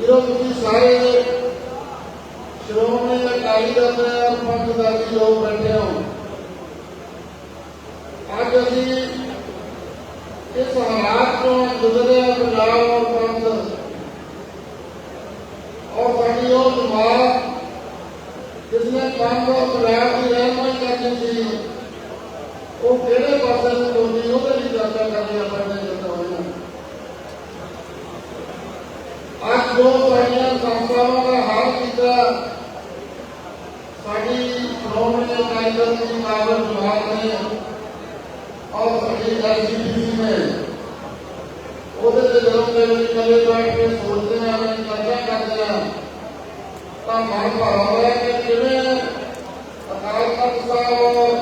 ਜਦੋਂ ਤੁਸੀਂ ਸਾਰੇ ਸ਼੍ਰੋਮਣੀ ਅਕਾਲੀ ਦਲ ਦੇ ਪੰਥ ਦਾ ਲੋਕ ਬੈਠੇ ਹੋ ਅੱਜ ਅਸੀਂ ਇਸ ਹਾਲਾਤ ਤੋਂ ਗੁਜ਼ਰੇ ਪੰਜਾਬ ਔਰ ਪੰਥ। ਔਰ ਸਾਡੀ ਉਹ ਜਮਾਤ ਜਿਸਨੇ ਪੰਥ ਔਰ ਪੰਜਾਬ ਦੀ ਰਹਿਨਮਾਈ ਕਰਨੀ ਸੀ ਉਹ ਕਿਹੜੇ ਪਾਸੇ ਨੂੰ ਤੁਰਦੀ, ਉਹਦੇ ਲਈ ਚਰਚਾ ਕਰਨੀ ਆਪਾਂ ਨੇ ਜਦੋਂ ਹੋਇਆ ਅੱਜ ਜੋ ਸਾਡੀਆਂ ਸੰਸਥਾਵਾਂ ਦਾ ਹਾਲ ਕੀਤਾ ਸਾਡੀ ਸ਼੍ਰੋਮਣੀ ਅਕਾਲੀ ਦਲ ਦੀ ਕਾਬਲ ਜਮਾਤ ਨੇ ਔਰ ਸਾਡੀ ਐਲਜੀਪੀਸੀ ਨੇ ਉਹਦੇ ਤੇ ਜਦੋਂ ਕਈ ਵਾਰੀ ਇਕੱਲੇ ਬੈਠ ਕੇ ਸੋਚਦੇ ਹਾਂ ਮੈਂ ਚਰਚਾ ਕਰਦੇ ਹਾਂ ਤਾਂ ਮਨ ਭਾਉਂਦਾ ਹੈ ਕਿ ਕਿਵੇਂ ਅਕਾਲ ਤਖਤ ਸਾਹਿਬ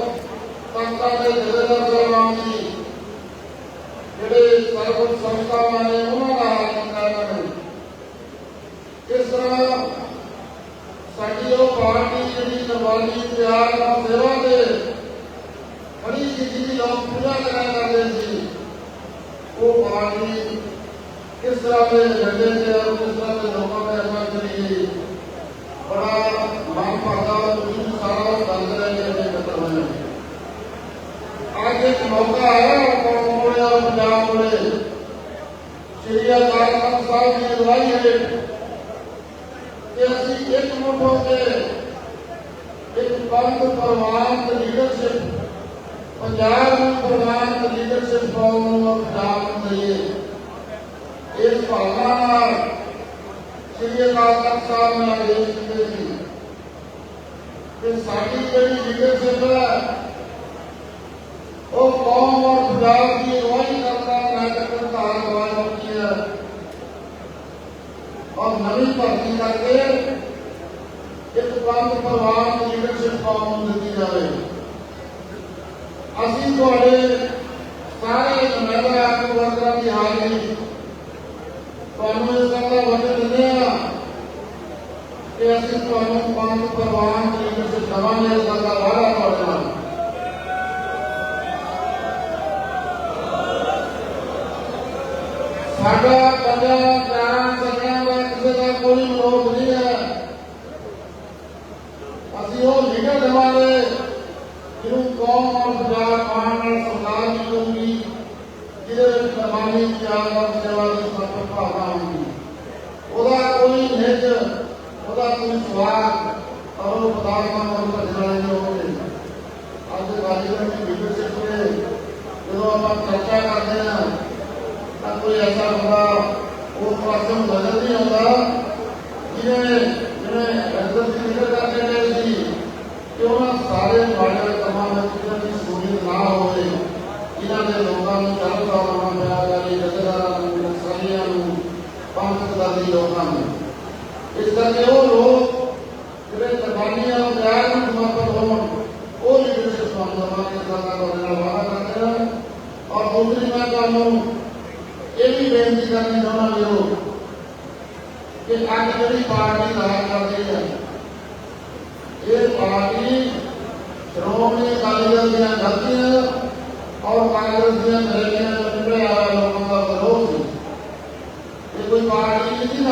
ਤਖਤਾਂ ਦੇ ਜਥੇਦਾਰ ਸਾਹਿਬਾਨ ਜੀ ਜਿਹੜੇ ਸਰਵ ਸੰਸਥਾਵਾਂ ਨੇ ਉਹਨਾਂ ਦਾ ਹਾਲ ਕੀਤਾ ਇਹਨਾਂ ਨੇ। ਕਿਸ ਤਰ੍ਹਾਂ ਸਾਡੀ ਉਹ ਪਾਰਟੀ ਜਿਹੜੀ ਨਵਾਲੀ ਪਿਆਰ ਨਾਲ ਸੇਵਾ ਦੇ ਬੜੀ ਚੀਜ਼ ਦੀ ਲੋਕ ਪੂਜਾ ਕਰਿਆ ਕਰਦੇ ਸੀ, ਉਹ ਪਾਰਟੀ ਕਿਸ ਤਰ੍ਹਾਂ ਦੇ ਝੰਡੇ ਤੇ ਔਰ ਕਿਸ ਤਰ੍ਹਾਂ ਦੇ ਲੋਕਾਂ ਦੇ ਅਸਰ ਕਰੀ ਬੜਾ ਮਨ ਭਾਦਾ ਤੁਸੀਂ ਸਾਰਾ ਦੰਦ ਰਹਿ ਕੇ ਦੇ ਕਤਰ ਹੋਏ ਅੱਜ ਇੱਕ ਮੌਕਾ ਹੈ ਕੌਮ ਕੋਲੇ ਔਰ ਪੰਜਾਬ ਕੋਲੇ ਸ਼੍ਰੀ ਅਕਾਲ ਤਖਤ ਸਾਹਿਬ ਦੀ ਅਗਵਾਈ ਹੇਠ ਕਿ ਅਸੀਂ ਇੱਕ ਮੁੱਠ ਹੋ ਕੇ ਇੱਕ ਪੰਥ ਪ੍ਰਵਾਨ ਲੀਡਰਸ਼ਿਪ ਪੰਜਾਬ ਨੂੰ ਪ੍ਰਵਾਨ ਲੀਡਰਸ਼ਿਪ ਪਾਉਣ ਨੂੰ ਪੰਜਾਬ ਨੂੰ ਦਈਏ ਇਸ ਭਾਵਨਾ ਨਾਲ ਸ੍ਰੀ ਅਕਾਲ ਤਖਤ ਸਾਹਿਬ ਨੇ ਆਦੇਸ਼ ਦਿੱਤੇ ਸੀ ਕਿ ਸਾਡੀ ਜਿਹੜੀ ਲੀਡਰਸ਼ਿਪ ਹੈ ਉਹ ਕੌਮ ਔਰ ਪੰਜਾਬ ਦੀ ਅਗਵਾਈ ਕਰਦਾ ਨਾਟਕ ਦਾ ਅਗਵਾਈ ਹੁੰਦੀ ਹੈ ਔਰ ਨਵੀਂ ਭਰਤੀ ਕਰਕੇ ਇੱਕ ਪੰਥ ਪ੍ਰਵਾਨ ਲੀਡਰਸ਼ਿਪ ਕੌਮ ਨੂੰ ਦਿੱਤੀ ਜਾਵੇ ਅਸੀਂ ਤੁਹਾਡੇ ਸਾਰੇ ਨੁਮਾਇੰਦਾ ਆਗੂ ਵਰਕਰਾਂ ਦੀ ਹਾਜ਼ਰੀ ਤੁਹਾਨੂੰ ਇਸ ਗੱਲ ਦਾ ਵਚਨ ਦਿੰਦੇ ਹਾਂ ਕਿ ਅਸੀਂ ਤੁਹਾਨੂੰ ਪੰਥ ਪ੍ਰਵਾਨ ਲੀਡਰਸ਼ਿਪ ਦੇਵਾਂਗੇ ਇਸ ਗੱਲ ਦਾ ਵਾਅਦਾ ਤੁਹਾਡੇ ਨਾਲ। ਸਾਡਾ ਪੰਜਾਂ ਚਾਰਾਂ ਸਦੀਆਂ ਦਾ ਕਿਸੇ ਦਾ ਕੋਈ ਵਿਰੋਧ ਨਹੀਂ ਹੈ। ਅਸੀਂ ਉਹ ਲੀਡਰ ਦੇਵਾਂਗੇ ਜਿਹਨੂੰ ਕੌਮ ਔਰ ਪੰਜਾਬ ਮਾਣ ਨਾਲ ਸਰਕਾਰ ਮਿਲੂਗੀ ਜਿਹਦੇ ਵਿੱਚ ਪ੍ਰਮਾਣੀ ਪਿਆਰ ਔਰ ਸੇਵਾ ਦੀ ਉਹਦਾ ਕੋਈ ਨਿੱਜ ਉਹਦਾ ਕੋਈ ਸਵਾਦ ਔਰ ਉਹ ਪਦਾਰਥਾਂ ਨੂੰ ਭਜਣਾ ਨਹੀਂ ਹੋਵੇ ਅੱਜ ਰਾਜਨੀਤੀ ਦੀ ਲੀਡਰਸ਼ਿਪ ਦੇ ਜਦੋਂ ਆਪਾਂ ਚਰਚਾ ਕਰਦੇ ਹਾਂ, ਤਾਂ ਕੋਈ ਐਸਾ ਬੰਦਾ ਉਸ ਪਾਸੇ ਨਜ਼ਰ ਨਹੀਂ ਆਉਂਦਾ, ਜਿਹਨੇ ਜਿਹਨੇ ਐਸਾ ਜ਼ਿਕਰ ਕਰਕੇ ਗਏ ਸੀ ਕਿ ਉਹਨਾਂ ਸਾਰੇ ਮਾੜੇ ਕੰਮਾਂ ਵਿੱਚ ਕਿਸੇ ਦੀ ਸ਼ਮੂਲੀਅਤ ਨਾ ਹੋਵੇ ਜਿਨ੍ਹਾਂ ਦੇ ਲੋਕਾਂ ਨੂੰ ਚੱਲ ਪਾਉਣਾ ਪਿਆ ਕਰੀ ਜਥੇਦਾਰਾਂ ਨੂੰ ਸਾਰੀਆਂ ਨੂੰ ਪੰਥ ਕਰਦੀ ਲੋਕਾਂ ਨੂੰ ਇਸ ਕਰਕੇ ਉਹ ਲੋਕ ਜਿਹੜੇ ਕੁਰਬਾਨੀਆਂ ਨੂੰ ਪਿਆਰ ਨੂੰ ਸਮਰਪਿਤ ਹੋਣ ਉਹ ਲੀਡਰਸ਼ਿਪ ਨੂੰ ਦਵਾਂਗੇ ਕਰਨਾ ਤੁਹਾਡੇ ਨਾਲ ਵਾਅਦਾ ਕਰਦੇ ਹਾਂ ਔਰ ਦੂਸਰੀ ਮੈਂ ਤੁਹਾਨੂੰ ਇਹ ਵੀ ਬੇਨਤੀ ਕਰਨੀ ਚਾਹੁੰਦਾ ਵੀਰੋ ਕਿ ਅੱਜ ਜਿਹੜੀ ਪਾਰਟੀ ਰਾਜ ਕਰ ਰਹੀ ਹੈ ਇਹ ਪਾਰਟੀ ਸ਼੍ਰੋਮਣੀ ਅਕਾਲੀ ਦਲ ਦੀਆਂ ਗਲਤੀਆਂ ਔਰ ਕਾਂਗਰਸ ਦੀਆਂ ਨਰੇਲੀਆਂ ਤੋਂ ਨਿਕਲੇ ਆਏ ਲੋਕਾਂ ਦਾ ਵਿਰੋਧ ਸੀ ਇਹ ਕੋਈ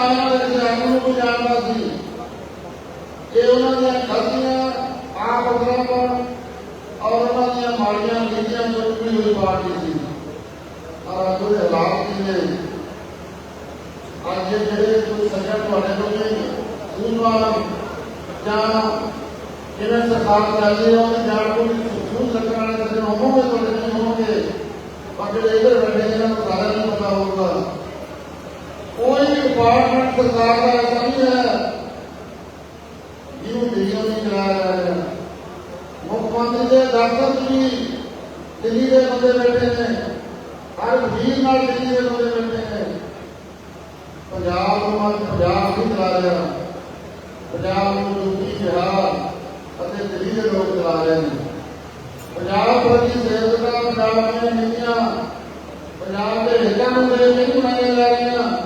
ਪਾਰਟੀ ਨਹੀਂ ਸੀ ਨਾ ਇਹਨਾਂ ਦੇ ਕਿਸੇ ਨੂੰ ਕੋਈ ਜਾਣਦਾ ਸੀ ਇਹ ਉਹਨਾਂ ਦੀਆਂ ਗਲਤੀਆਂ ਆਪ ਅਪਰਾਧਾਂ ਔਰ ਉਹਨਾਂ ਦੀਆਂ ਮਾੜੀਆਂ ਨੀਤੀਆਂ ਤੋਂ ਨਿਕਲੀ ਹੋਈ ਪਾਰਟੀ ਸੀ ਔਰ ਅੱਜ ਉਹਦੇ ਹਾਲਾਤ ਕੀ ਨੇ ਅੱਜ ਇਹ ਜਿਹੜੇ ਕੋਈ ਸੰਗਠਨ ਤੁਹਾਡੇ ਕੋਲ ਸੂਝਵਾਨ ਜਾਂ ਜਿਵੇਂ ਸਰਕਾਰ ਚੱਲਦੀ ਹੈ ਉਹਦੀ ਜਾਣ ਕੋਈ ਸੂਝ ਰੱਖਣ ਵਾਲੇ ਕਿਸੇ ਨੂੰ ਹੋਣਗੇ ਤੁਹਾਡੇ ਨਹੀਂ ਹੋਣਗੇ ਪਰ ਜਿਹੜੇ ਇਧਰ ਬੈਠੇ ਨੇ ਇਹਨਾਂ ਨੂੰ ਸਾਰਾ ਨਹੀਂ ਪਤਾ ਹੋਊਗਾ ਕੋਈ ਡਿਪਾਰਟਮੈਂਟ ਸਰਕਾਰ ਦਾ ਐਸਾ ਨਹੀਂ ਹੈ ਜਿਹਨੂੰ ਦਿੱਲੀੋਂ ਨਹੀਂ ਚਲਾਇਆ ਜਾ ਰਿਹਾ ਮੁੱਖ ਮੰਤਰੀ ਦੇ ਦਫ਼ਤਰ ਵੀ ਦਿੱਲੀ ਦੇ ਬੰਦੇ ਬੈਠੇ ਨੇ। ਹਰ ਵਜ਼ੀਰ ਨਾਲ ਦਿੱਲੀ ਦੇ ਬੰਦੇ ਬੈਠੇ ਨੇ। ਪੰਜਾਬ ਨੂੰ ਪੰਜਾਬ ਨਹੀਂ ਚਲਾ ਰਿਹਾ। ਪੰਜਾਬ ਨੂੰ ਯੂਪੀ, ਬਿਹਾਰ ਅਤੇ ਦਿੱਲੀ ਦੇ ਲੋਕ ਚਲਾ ਰਹੇ ਨੇ। ਪੰਜਾਬ ਪ੍ਰਤੀ ਸੇਵਕਾਂ, ਪੰਜਾਬ ਦੀਆਂ ਨੀਤੀਆਂ, ਪੰਜਾਬ ਦੇ ਹਿੱਤਾਂ ਨੂੰ ਦੇ ਕੇ ਨਹੀਂ ਬਣਾਈਆਂ ਜਾ ਰਹੀਆਂ।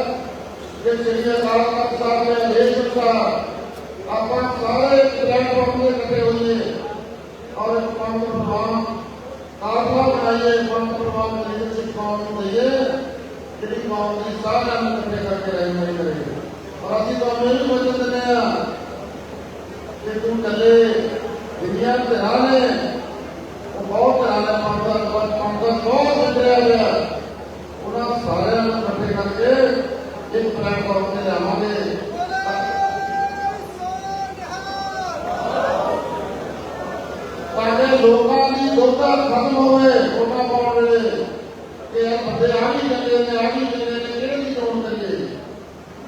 ਇਸ ਕਰਕੇ ਅੱਜ ਲੋੜ ਹੈ ਕਿ ਸ੍ਰੀ ਅਕਾਲ ਤਖਤ ਸਾਹਿਬ ਦੇ ਆਦੇਸ਼ ਅਨੁਸਾਰ ਆਪਾਂ ਸਾਰੇ ਪਲੇਟਫਾਰਮ ਤੇ ਇਕੱਠੇ ਹੋਈਏ ਔਰ ਇੱਕ ਪੰਥ ਪ੍ਰਵਾਨ ਕਾਫਲਾ ਬਣਾਈਏ ਪੰਥ ਪ੍ਰਵਾਨ ਦੀ ਲੀਡਰਸ਼ਿਪ ਕੌਮ ਨੂੰ ਦਈਏ ਜਿਹੜੀ ਕੌਮ ਦੀ ਸਾਰਿਆਂ ਨੂੰ ਇਕੱਠੇ ਕਰਕੇ ਰਹਿਨਮਾਈ ਕਰੇ ਔਰ ਅਸੀਂ ਤੁਹਾਨੂੰ ਇਹ ਵੀ ਵਚਨ ਦਿੰਦੇ ਹਾਂ ਕਿ ਤੂੰ ਕੱਲੇ ਦੁਨੀਆ ਦੇ ਰਾਣੇ ਉਹ ਬਹੁਤ ਰਾਣੇ ਪੰਥ ਦਾ ਪੰਥ ਦਾ ਬਹੁਤ ਵਿਚਰਿਆ ਗਿਆ ਉਹਨਾਂ ਸਾਰਿਆਂ ਨੂੰ ਇਕੱਠੇ ਕਰਕੇ ਇੱਕ ਪਲੇਟਫਾਰਮ ਤੇ ਲਿਆਵਾਂਗੇ ਤਾਂ ਲੋਕਾਂ ਦੀ ਦੋਤਾ ਖਤਮ ਹੋਵੇ ਉਹਨਾਂ ਪਾਉਣ ਵੇਲੇ ਕਿ ਇਹ ਬੰਦੇ ਆ ਵੀ ਜਾਂਦੇ ਨੇ ਆ ਵੀ ਜਾਂਦੇ ਨੇ ਕਿਹੜੇ ਦੀ ਚੋਣ ਕਰੀਏ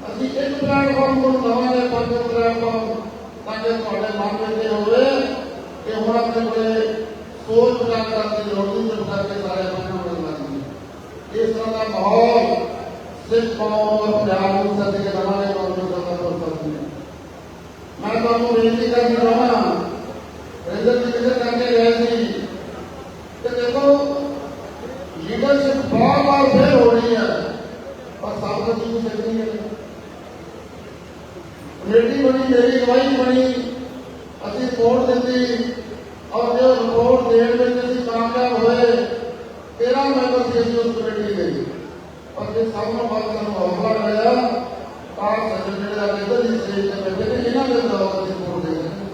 ਅਸੀਂ ਇੱਕ ਪਲੇਟਫਾਰਮ ਨੂੰ ਲਵਾਂਗੇ ਪੰਜ ਪਲੇਟਫਾਰਮ ਤਾਂ ਕਿ ਤੁਹਾਡੇ ਮਨ ਵਿੱਚ ਹੋਵੇ ਕਿ ਹੁਣ ਆਪਣੇ ਕੋਲੇ ਸੋਚ ਵਿਚਾਰ ਕਰਨ ਦੀ ਲੋੜ ਨਹੀਂ ਜਦ ਕਰਕੇ ਸਾਰੇ ਬੰਦੇ ਨੂੰ ਇਸ ਤਰ੍ਹਾਂ ਦਾ ਮਾਹੌਲ ਸਿੱਖ ਕੌਮ ਔਰ ਪੰਜਾਬ ਨੂੰ ਸੱਚ ਕੇ ਰਵਾਂਗੇ ਕੌਮ ਨੂੰ ਸੱਚ ਕਰ ਸਕਦੀ ਹੈ ਮੈਂ ਤੁਹਾਨੂੰ ਬੇਨਤੀ ਕਰਨੀ ਚਾਹੁੰਦਾ ਰਿਜ਼ਲਟ ਕਿਤੇ ਕਰਕੇ ਗਏ ਸੀ ਤੇ ਦੇਖੋ ਲੀਡਰਸ਼ਿਪ ਬਾਰ ਬਾਰ ਫੇਲ ਹੋ ਰਹੀ ਹੈ ਪਰ ਸਭ ਕੁਝ ਨੂੰ ਸਕਦੀ ਹੈ ਕਮੇਟੀ ਬਣੀ ਮੇਰੀ ਗਵਾਹੀ ਬਣੀ ਅਸੀਂ ਰਿਪੋਰਟ ਦਿੱਤੀ ਔਰ ਜੋ ਰਿਪੋਰਟ ਦੇਣ ਵਿੱਚ ਅਸੀਂ ਕਾਮਯਾਬ ਹੋਏ 13 ਮੈਂਬਰ ਸੀ ਅਸੀਂ ਉਸ ਕਮੇਟੀ ਦੇ ਔਰ ਜੇ ਸਭ ਨੂੰ ਬਾਤ ਸਾਨੂੰ ਹੌਸਲਾ ਮਿਲਿਆ। ਤਾਂ ਸੱਜਣ ਜਿਹੜੇ ਆ ਇੱਧਰ ਦੀ ਸਟੇਜ ਤੇ ਬੈਠੇ ਨੇ, ਇਹਨਾਂ ਦੇ ਦੌਰ ਅਸੀਂ ਰਿਪੋਰਟ ਦੇ ਰਹੇ ਹਾਂ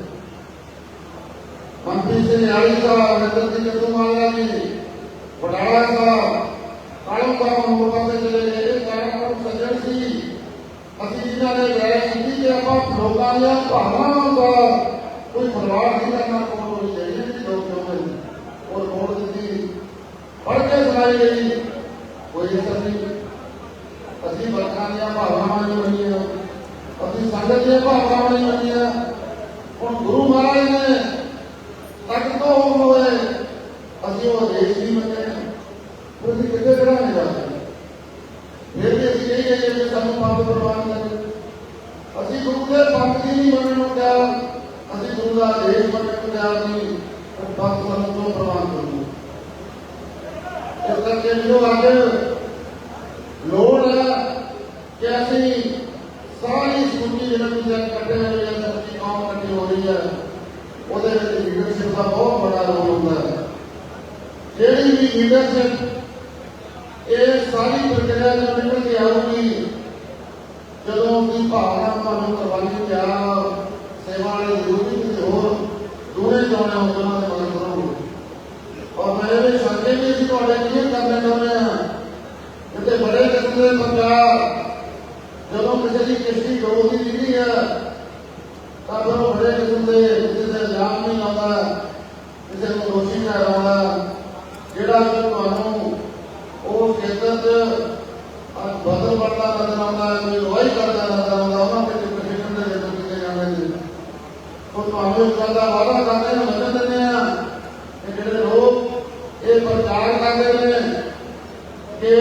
ਮੰਤਰੀ ਸਿੰਘ ਆਲੀ ਸਾਹਿਬ ਨੰਦਰ ਸਿੰਘ ਚੰਦੂਮਾਲਾ ਜੀ, ਵਡਾਲਾ ਸਾਹਿਬ ਕਾਲਮ ਸਾਹਿਬ ਨੂੰ ਪਾਸੇ ਚਲੇ ਗਏ। ਇਹ ਕਾਰਨ ਸੱਜਣ ਸੀ। ਅਸੀਂ ਜਿਨ੍ਹਾਂ ਨੇ ਰਾਇ ਕੀਤੀ ਕਿ ਆਪਾਂ ਲੋਕਾਂ ਦੀਆਂ ਭਾਵਨਾਵਾਂ ਦਾ ਕੋਈ ਬਦਲਾਅ ਨਹੀਂ ਕਰਨਾ ਕੋਈ ਚਾਹੀਦੀ ਨਹੀਂ ਲੋਕ ਚਾਹੁੰਦੇ ਉਹ ਰਿਪੋਰਟ ਦਿੱਤੀ ਪੜ੍ਹ ਕੇ ਸੁਣਾਈ ਗਈ। ਕੋਈ ਅਸਰ ਨਹੀਂ ਅਸੀਂ ਵਰਖਾਂ ਦੀਆਂ ਭਾਵਨਾਵਾਂ ਨਹੀਂ ਮੰਨੀਆਂ, ਅਸੀਂ ਸੰਗਤ ਦੀਆਂ ਭਾਵਨਾਵਾਂ ਨਹੀਂ ਮੰਨੀਆਂ। ਹੁਣ ਗੁਰੂ ਮਹਾਰਾਜ ਨੇ ਤੱਕ ਤੋਂ ਹੋਏ, ਅਸੀਂ ਉਹ ਦੇਸ਼ ਨਹੀਂ ਮੰਨੇ ਫਿਰ ਅਸੀਂ ਕਿੱਥੇ ਕਰਾਂਗੇ ਜਾ ਕੇ ਫਿਰ ਵੀ ਅਸੀਂ ਇਹ ਕਹੀਏ ਕਿ ਸਾਨੂੰ ਪੰਥ ਪ੍ਰਵਾਨ ਕਰੇ ਅਸੀਂ ਗੁਰੂ ਦੇ ਪੰਥ ਦੀ ਨਹੀਂ ਮੰਨਣ ਨੂੰ ਤਿਆਰ, ਅਸੀਂ ਗੁਰੂ ਦਾ ਦੇਸ਼ ਮੰਨਣ ਨੂੰ ਤਿਆਰ ਨਹੀਂ ਪਰ ਪੰਥ ਸਾਨੂੰ ਤੋਂ ਪ੍ਰਵਾਨ ਕਰੋ ਇਸ ਕਰਕੇ ਜੋ ਅੱਜ ਲੋੜ ਹੈ ਕਿ ਅਸੀਂ ਸਾਰੀ ਸੁਣੀ ਜਿਹਨਾਂ ਨੂੰ ਜਦ ਇਕੱਠੇ ਹੋਏ ਜਾਂ ਸੱਚੀ ਕੌਮ ਇਕੱਠੀ ਹੋ ਰਹੀ ਹੈ ਉਹਦੇ ਵਿੱਚ ਲੀਡਰਸ਼ਿਪ ਦਾ ਬਹੁਤ ਵੱਡਾ ਰੋਲ ਹੁੰਦਾ ਹੈ। ਜਿਹੜੀ ਵੀ ਲੀਡਰਸ਼ਿਪ ਇਹ ਸਾਰੀ ਪ੍ਰਕਿਰਿਆ ਜਦੋਂ ਨਿਕਲ ਕੇ ਆਊਗੀ, ਜਦੋਂ ਦੀ ਭਾਵਨਾ ਤੁਹਾਨੂੰ ਕੁਰਬਾਨੀ ਪਿਆਰ, ਸੇਵਾ ਵਾਲੇ ਜ਼ਰੂਰੀ ਕਿਸੇ ਹੋਰ ਦੂਰੇ ਜਾਣੇ ਉਹਨਾਂ ਦੇ ਮਦਦ ਕਰੋ ਔਰ ਮੈਂ ਇਹ ਵੀ ਵੀ ਤੁਹਾਡੇ ਕਲੀਅਰ ਕਰਨਾ ਚਾਹੁੰਦੇ ਹਾਂ ਕਿਤੇ ਬੜੇ ਕਿਸਮ ਪੰਜਾਬ ਜਦੋਂ ਕਿਸੇ ਦੀ ਕਿਸ਼ਤੀ ਡੋਬਦੀ ਦਿਖਦੀ ਹੈ, ਤਾਂ ਫਿਰ ਉਹ ਬੜੇ ਕਿਸਮ ਦੇ ਕਿਸੇ ਦੇ ਇਲਜ਼ਾਮ ਨਹੀਂ ਲਾਉਂਦਾ, ਕਿਸੇ ਨੂੰ ਦੋਸ਼ੀ ਠਹਿਰਾਉਂਦਾ ਜਿਹੜਾ ਤੁਹਾਨੂੰ ਉਹ ਖੇਤਰ 'ਚ ਬਦਲ ਬਣਦਾ ਨਜ਼ਰ ਆਉਂਦਾ ਕੋਈ ਰੋਈ ਕਰਦਾ ਨਜ਼ਰ ਆਉਂਦਾ, ਉਹਨਾਂ ਦੇ ਪ੍ਰਸ਼ਾਸਨ ਦੇ ਵਿੱਚ ਕਿਤੇ ਜਾਂਦੇ ਨੇ। ਉਹ ਤੁਹਾਨੂੰ ਇਸ ਗੱਲ ਦਾ ਵਾਅਦਾ ਕਰਦੇ ਨੇ ਵਚਨ ਦਿੰਦੇ ਆ ਕਿ ਜਿਹੜੇ ਲੋਕ ਇਹ ਪ੍ਰਚਾਰ ਕਰਦੇ ਨੇ ਕਿ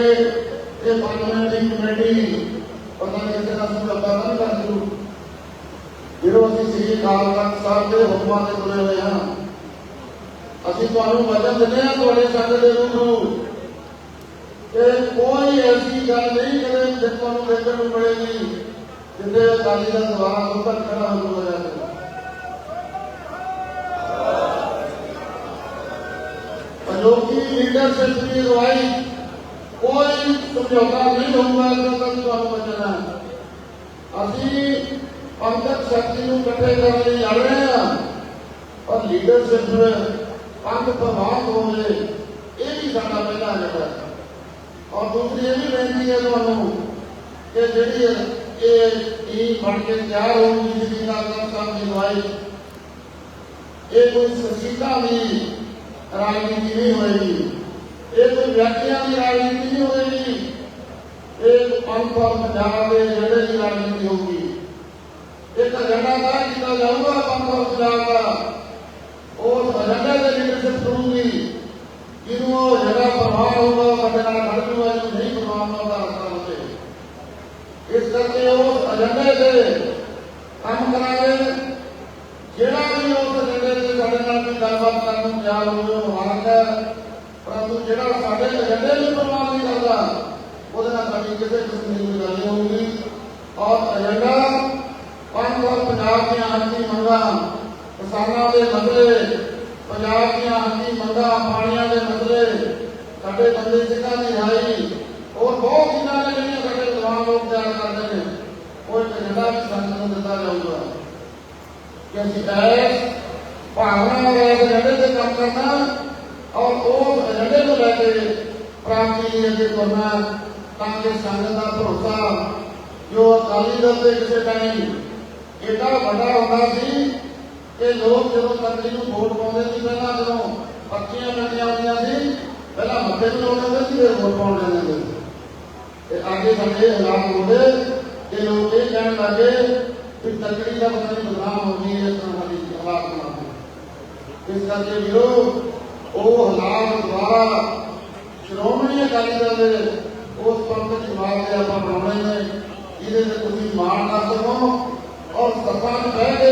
ਇਹ ਪਾਰਲੀਮੈਂਟ ਦੀ ਕਮੇਟੀ ਪਤਾ ਨਹੀਂ। ਕਿਸੇ ਨਾਲ ਸਮਝੌਤਾ ਨਹੀਂ ਕਰ ਸਕੂ ਜਦੋਂ ਅਸੀਂ ਸ੍ਰੀ ਅਕਾਲ ਤਖਤ ਸਾਹਿਬ ਦੇ ਹੁਕਮਾਂ ਤੇ ਤੁਰੇ ਹੋਏ ਹਾਂ, ਅਸੀਂ ਤੁਹਾਨੂੰ ਵਚਨ ਦਿੰਦੇ ਹਾਂ ਤੁਹਾਡੇ ਸੰਗਤ ਦੇ ਰੂਬਰੂ ਕਿ ਕੋਈ ਐਸੀ ਗੱਲ ਨਹੀਂ ਕਦੇ ਜਿੱਥੇ ਤੁਹਾਨੂੰ ਦੇਖਣ ਨੂੰ ਮਿਲੇਗੀ, ਜਿੱਥੇ ਅਕਾਲੀ ਦਾ ਦੁਆਰਾ ਉੱਪਰ ਖੜਾ ਹੋ ਜਾਏਗਾ ਅਜੋਕੀ ਲੀਡਰਸ਼ਿਪ ਦੀ ਅਗਵਾਈ ਕੋਈ ਸਮਝੌਤਾ ਨਹੀਂ ਹੋਊਗਾ ਜਦੋਂ ਤੱਕ ਤੁਹਾਨੂੰ ਬਚਣਾ ਅਸੀਂ ਪੰਥਕ ਸ਼ਕਤੀ ਨੂੰ ਇਕੱਠੇ ਕਰਨ ਲਈ ਲੜ ਰਹੇ ਹਾਂ, ਪਰ ਲੀਡਰਸ਼ਿਪ ਪੰਥ ਪ੍ਰਵਾਨ ਹੋਵੇ ਇਹ ਵੀ ਸਾਡਾ ਪਹਿਲਾ ਏਜੰਡਾ ਹੈ। ਔਰ ਦੂਸਰੀ ਇਹ ਵੀ ਬੇਨਤੀ ਹੈ ਤੁਹਾਨੂੰ ਕਿ ਜਿਹੜੀ ਇਹ ਟੀਮ ਬਣ ਕੇ ਤਿਆਰ ਹੋਊਗੀ ਜਿਹਦੀ ਨਾਲ ਸਾਹਿਬ ਦੀ ਅਗਵਾਈ ਇਹ ਕੋਈ ਸਸੀਤਾ ਵੀ ਰਾਜਨੀਤੀ ਨਹੀਂ ਹੋਏਗੀ। ਇਹ ਕੋਈ ਵਿਅਕਤੀਆਂ ਦੀ ਰਾਜਨੀਤੀ ਨਹੀਂ ਹੋਏਗੀ ਇਹ ਪੰਥ ਔਰ ਪੰਜਾਬ ਦੇ ਜਿਹੜੇ ਦੀ ਰਾਜਨੀਤੀ ਹੋਊਗੀ। ਇੱਕ ਏਜੰਡਾ ਦਾ ਕੀਤਾ ਜਾਊਗਾ ਪੰਥ ਔਰ ਪੰਜਾਬ ਦਾ। ਉਸ ਏਜੰਡੇ ਦੇ ਲੀਡਰਸ਼ਿਪ ਕਰੂਗੀ ਜਿਹਨੂੰ ਉਹ ਜਗ੍ਹਾ ਪ੍ਰਵਾਹ ਹੋਊਗਾ ਸਾਡੇ ਨਾਲ ਖੜ ਜੂਗਾ, ਜਿਹਨੂੰ ਨਹੀਂ ਪ੍ਰਵਾਹ ਹੋਊਗਾ ਰਸਤਾ ਹੋਵੇ ਇਸ ਕਰਕੇ ਉਸ ਏਜੰਡੇ ਤੇ ਕੰਮ ਕਰਾਂਗੇ ਜਿਹੜਾ ਵੀ ਉਸ ਏਜੰਡੇ ਤੇ ਸਾਡੇ ਨਾਲ ਕੋਈ ਗੱਲਬਾਤ ਕਰਨ ਨੂੰ ਤਿਆਰ ਪੰਜਾਬ ਨੂੰ ਮੁਬਾਰਕ ਹੈ ਪਰੰਤੂ ਜਿਹੜਾ ਸਾਡੇ ਏਜੰਡੇ ਨੂੰ ਪ੍ਰਵਾਨ ਨਹੀਂ ਕਰਦਾ ਉਹਦੇ ਨਾਲ ਸਾਡੀ ਕਿਸੇ ਕਿਸਮ ਦੀ ਕੋਈ ਗੱਲ ਨਹੀਂ ਹੋਊਗੀ। ਔਰ ਏਜੰਡਾ, ਪੰਜ ਔਰ ਪੰਜਾਬ ਦੀਆਂ ਹੱਕੀ ਮੰਗਾਂ, ਕਿਸਾਨਾਂ ਦੇ ਮਸਲੇ, ਪੰਜਾਬ ਦੀਆਂ ਹੱਕੀ ਮੰਗਾਂ, ਪਾਣੀਆਂ ਦੇ ਮਸਲੇ, ਸਾਡੇ ਬੰਦੇ ਸਿੰਘਾਂ ਦੀ ਰਿਹਾਈ ਹੋਰ ਬਹੁਤ ਚੀਜ਼ਾਂ ਨੇ ਜਿਹੜੀਆਂ ਸਾਡੇ ਜਵਾਨ ਲੋਕ ਤਿਆਰ ਕਰਦੇ ਨੇ। ਉਹ ਇੱਕ ਏਜੰਡਾ ਵੀ ਸਾਨੂੰ ਨੂੰ ਦਿੱਤਾ ਜਾਊਗਾ। ਕਿ ਅਸੀਂ ਐਸ ਭਾਵਨਾ ਨਾਲ ਇਸ ਏਜੰਡੇ ਤੇ ਕੰਮ ਕਰਨਾ ਔਰ ਉਹ ਏਜੰਡੇ ਨੂੰ ਲੈ ਕੇ ਪ੍ਰਾਪਤੀ ਲਈ ਅੱਗੇ ਤੁਰਨਾ ਤਾਂ ਕਿ ਸੰਗਤ ਦਾ ਭਰੋਸਾ ਜੋ ਅਕਾਲੀ ਦਲ ਦੇ ਕਿਸੇ ਟਾਈਮ ਏਡਾ ਵੱਡਾ ਹੁੰਦਾ ਸੀ ਕਿ ਲੋਕ ਜਦੋਂ ਤਕੜੀ ਨੂੰ ਵੋਟ ਪਾਉਂਦੇ ਸੀ, ਪਹਿਲਾਂ ਜਦੋਂ ਪੱਕੀਆਂ ਮੰਡੀਆਂ ਹੁੰਦੀਆਂ ਸੀ, ਪਹਿਲਾਂ ਮੱਥੇ ਨੂੰ ਲਾਉਂਦੇ ਹੁੰਦੇ ਸੀ, ਫਿਰ ਵੋਟ ਪਾਉਣ ਜਾਂਦੇ ਸੀ। ਤੇ ਅੱਗੇ ਸਾਡੇ ਹਾਲਾਤ ਹੋ ਗਏ ਕਿ ਲੋਕ ਇਹ ਕਹਿਣ ਲੱਗੇ ਕਿ ਤਕੜੀ ਦਾ ਪਤਾ ਨਹੀਂ ਬਦਨਾਮ ਹੋ ਗਈ ਇਸ ਤਰ੍ਹਾਂ ਦੀ ਹਾਲਾਤ ਬਣਾ ਇਸ ਕਰਕੇ ਵੀਰੋ ਉਹ ਹਾਲਾਤ ਦੁਆਰਾ ਸ਼੍ਰੋਮਣੀ ਅਕਾਲੀ ਦਲ ਦੇ ਉਸ ਪੰਥ ਜਮਾਤ ਦੇ ਆਪਾਂ ਬਣਾਉਣੇ ਨੇ, ਜਿਹਦੇ ਤੇ ਤੁਸੀਂ ਮਾਣ ਕਰ ਸਕੋ ਔਰ ਸੱਤਾ ਨੂੰ ਬਹਿ ਕੇ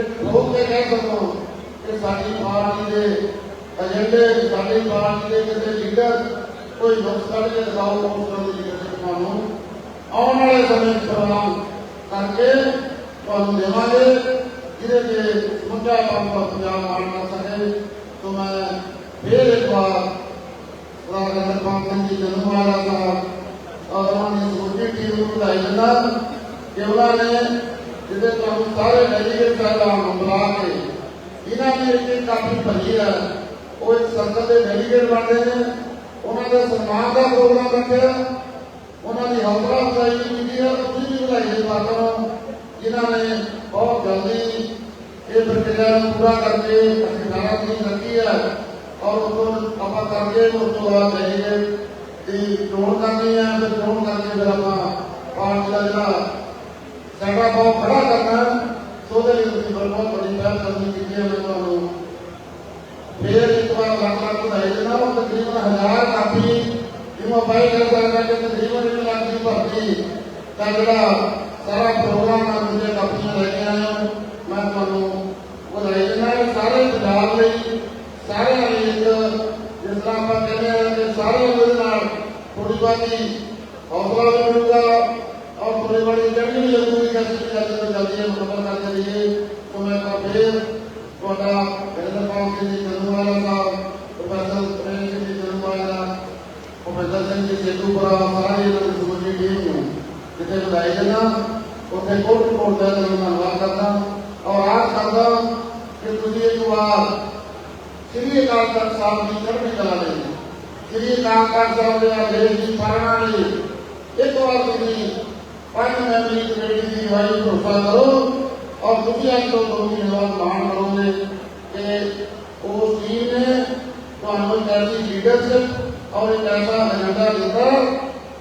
ਇੱਕ ਠੋਕ ਕੇ ਕਹਿ ਸਕੋ ਕਿ ਸਾਡੀ ਪਾਰਟੀ ਦੇ ਏਜੰਡੇ ਸਾਡੀ ਪਾਰਟੀ ਦੇ ਕਿਸੇ ਲੀਡਰ ਕੋਈ ਨੁਕਸ ਕੱਢ ਕੇ ਦਿਖਾਓ ਉਸ ਦੀ ਲੀਡਰਸ਼ਿਪ ਤੁਹਾਨੂੰ ਆਉਣ ਵਾਲੇ ਸਮੇਂ ਪ੍ਰੋਗਰਾਮ ਕਰਕੇ ਤੁਹਾਨੂੰ ਦੇਵਾਂਗੇ, ਜਿਹਦੇ ਤੇ ਮੁੱਦਾ ਪੰਪ ਪੰਜਾਬ ਮਾਣ ਨਾ ਸਕੇ। ਤੋਂ ਮੈਂ ਫੇਰ ਇੱਕ ਵਾਰ ਰਾਜਾ ਪੰਪ ਸਿੰਘ ਜੀ ਜਨਮਾਲਾ ਸਾਹਿਬ ਔਰ ਉਹਨਾਂ ਦੀ ਸਮੁੱਚੀ ਟੀਮ ਨੂੰ ਵਧਾਈ ਦਿੰਦਾ ਕਿ ਉਹਨਾਂ ਨੇ ਜਿਹਦੇ ਤੁਹਾਨੂੰ ਸਾਰੇ ਡੈਲੀਗੇਟ ਸਾਹਿਬਾਨ ਨੂੰ ਬੁਲਾ ਕੇ ਇਹਨਾਂ ਨੇ ਇੱਕ ਕਾਫੀ ਭਰੀ ਹੈ, ਉਹ ਇੱਕ ਸੰਸਦ ਦੇ ਡੈਲੀਗੇਟ ਬਣਦੇ ਨੇ। ਉਹਨਾਂ ਦੇ ਸਨਮਾਨ ਦਾ ਪ੍ਰੋਗਰਾਮ ਰੱਖਿਆ। ਉਹਨਾਂ ਦੀ ਹੌਸਲਾ ਅਫਜ਼ਾਈ ਕੀਤੀ ਹੈ ਤੁਸੀਂ ਵੀ ਵਧਾਈ ਦੇ ਪਾਤਰ ਜਿਨ੍ਹਾਂ ਨੇ ਬਹੁਤ ਜਲਦੀ ਇਹ ਪ੍ਰਕਿਰਿਆ ਨੂੰ ਪੂਰਾ ਕਰਕੇ ਅਸੀਂ ਨਾਰਾ ਦੀ ਰੱਖੀ ਹੈ ਔਰ ਉਸ ਤੋਂ ਆਪਾਂ ਕਰਕੇ ਉਸ ਤੋਂ ਬਾਅਦ ਜਾਈਏ ਦੀ ਚੋਣ ਕਰਨੀ ਹੈ, ਫਿਰ ਚੋਣ ਕਰਕੇ ਫਿਰ ਆਪਾਂ ਪਾਰਟੀ ਦਾ ਜਿਹੜਾ ਸਾਡਾ ਬਹੁਤ ਖੜਾ ਕਰਨਾ ਹੈ। ਸੋ ਉਹਦੇ ਲਈ ਤੁਸੀਂ ਬਹੁਤ ਬੜੀ ਪਹਿਲ ਕਰਨੀ ਕੀਤੀ ਹੈ ਮੈਂ ਤੁਹਾਨੂੰ ਫਿਰ ਇੱਕ ਵਾਰ ਲੱਖ ਲੱਖ ਵਧਾਈ ਦੇਣਾ ਉਹ ਤਕਰੀਬਨ ਹਜ਼ਾਰ ਕਾਪੀ ਇਹ ਮੋਬਾਈਲ ਕਰਦਾ ਕਰਕੇ ਤਕਰੀਬਨ ਇੱਕ ਲੱਖ ਦੀ ਭਰਤੀ ਦਾ ਜਿਹੜਾ ਸਾਰਾ ਪ੍ਰੋਗਰਾਮ ਹੈ ਮੁਝੇ ਕਾਪੀਆਂ ਲੈ ਕੇ ਆਏ ਹੋ, ਮੈਂ ਤੁਹਾਨੂੰ ਵਧਾਈ ਦੇਣਾ ਇਹ ਸਾਰੇ ਪੰਜਾਬ ਲਈ ਸਾਰਿਆਂ ਲਈ ਇੱਕ ਜਿਸ ਤਰ੍ਹਾਂ ਆਪਾਂ ਕਹਿੰਦੇ ਹਾਂ ਕਿ ਸਾਰਿਆਂ ਨੂੰ ਇਹਦੇ ਨਾਲ ਥੋੜੀ ਬਾਤੀ ਹੌਸਲਾ ਵੀ ਮਿਲੂਗਾ ਔਰ ਥੋੜੀ ਬੜੀ ਚੜ੍ਹਨੀ ਵੀ ਲੱਗੂਗੀ ਕਿ ਅਸੀਂ ਜਲਦੀ ਤੋਂ ਜਲਦੀ ਇਹ ਮੁਕੰਮਲ ਕਰਦੇ ਰਹੀਏ ਤੋਂ ਮੈਂ ਤਾਂ ਫਿਰ ਤੁਹਾਡਾ ਵਰਿੰਦਰਪਾਲ ਸਿੰਘ ਜੀ ਜਨਮਵਾਲਾ ਸਾਹਿਬ ਪ੍ਰੋਫੈਸਰ ਪ੍ਰੇਮ ਸਿੰਘ ਜੀ ਜਨਮਵਾਲਾ ਪ੍ਰੋਫੈਸਰ ਸਿੰਘ ਜੀ ਸੇਤੂਪੁਰਾ ਸਾਰੇ ਇਹਨਾਂ ਦੀ ਸਮੁੱਚੀ ਟੀਮ ਨੂੰ ਜਿੱਥੇ ਵਧਾਈ ਦੇਣਾ ਉੱਥੇ ਕੋਟ ਕੋਟ ਦਾ ਧੰਨਵਾਦ ਕਰਦਾ ਔਰ ਆਸ ਕਰਦਾ ਕਿ ਤੁਸੀਂ ਇੱਕ ਵਾਰ ਸ੍ਰੀ ਅਕਾਲ ਤਖਤ ਸਾਹਿਬ ਦੀ ਚੜ੍ਹਦੀ ਕਲਾ ਲਈ? ਸ੍ਰੀ ਅਕਾਲ ਤਖਤ ਸਾਹਿਬ ਦੇ ਆਦੇਸ਼ ਦੀ ਪਾਲਣਾ ਲਈ? ਇੱਕ ਵਾਰ ਤੁਸੀਂ ਪੰਜ ਮੈਂਬਰੀ ਕਮੇਟੀ ਦੀ ਵਾਈ ਭਰੋਸਾ ਕਰੋ ਔਰ ਤੁਸੀਂ ਤੋਂ ਦੋ ਮਹੀਨੇ ਮਾਣ ਕਰੋਗੇ ਕਿ ਉਸ ਟੀਮ ਨੇ ਤੁਹਾਨੂੰ ਐਸੀ ਲੀਡਰਸ਼ਿਪ ਔਰ ਇੱਕ ਐਸਾ ਏਜੰਡਾ ਦਿੱਤਾ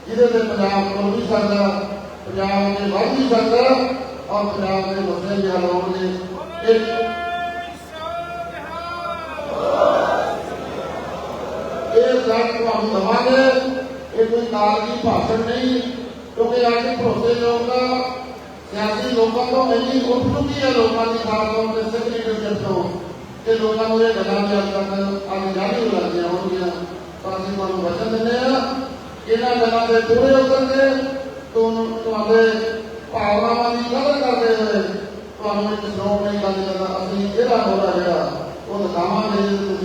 ਜਿਹਦੇ ਤੇ ਪੰਜਾਬ ਤੋਂ ਵੀ ਸਕਦਾ ਪੰਜਾਬ ਦੇ ਵੱਧ ਵੀ ਸਕਦਾ ਔਰ ਪੰਜਾਬ ਦੇ ਮਸਲੇ ਹੱਲ ਹੋਣਗੇ ਇੱਕ ਇਹ ਗੱਲ ਤੁਹਾਨੂੰ ਦਵਾਂਗੇ, ਇਹ ਕੋਈ ਕਾਗਜ਼ੀ ਭਾਸ਼ਣ ਨਹੀਂ, ਕਿਉਂਕਿ ਅੱਜ ਭਰੋਸੇਯੋਗ ਦਾ, ਸਿਆਸੀ ਲੋਕਾਂ ਤੋਂ ਇੰਨੀ ਉੱਠ ਚੁੱਕੀ ਹੈ, ਲੋਕਾਂ ਦੀ ਖਾਸ ਤੌਰ ਤੇ ਸਿੱਖ ਲੀਡਰਸ਼ਿਪ ਤੋਂ, ਕਿ ਲੋਕਾਂ ਨੂੰ ਇਹ ਗੱਲਾਂ ਦੀ ਅੱਜ ਤੱਕ ਅੱਜ ਜਾਣੀ ਹੋ ਲੱਗਦੀਆਂ ਹੋਣਗੀਆਂ। ਪਰ ਅਸੀਂ ਤੁਹਾਨੂੰ ਵਚਨ ਦਿੰਦੇ ਆ ਇਹਨਾਂ ਗੱਲਾਂ ਦੇ ਪੂਰੇ ਉਤਰਦੇ ਤੁਹਾਨੂੰ ਤੁਹਾਡੇ ਭਾਵਨਾਵਾਂ ਦੀ ਕਦਰ ਕਰਦੇ ਹੋਏ ਤੁਹਾਨੂੰ ਇੱਕ ਸ਼੍ਰੋਮਣੀ ਅਕਾਲੀ ਦਲ ਅਸੀਂ ਇਹਦਾ ਹੋਰਾ ਜਿਹੜਾ ਉਹ ਦਿਖਾਵਾਂਗੇ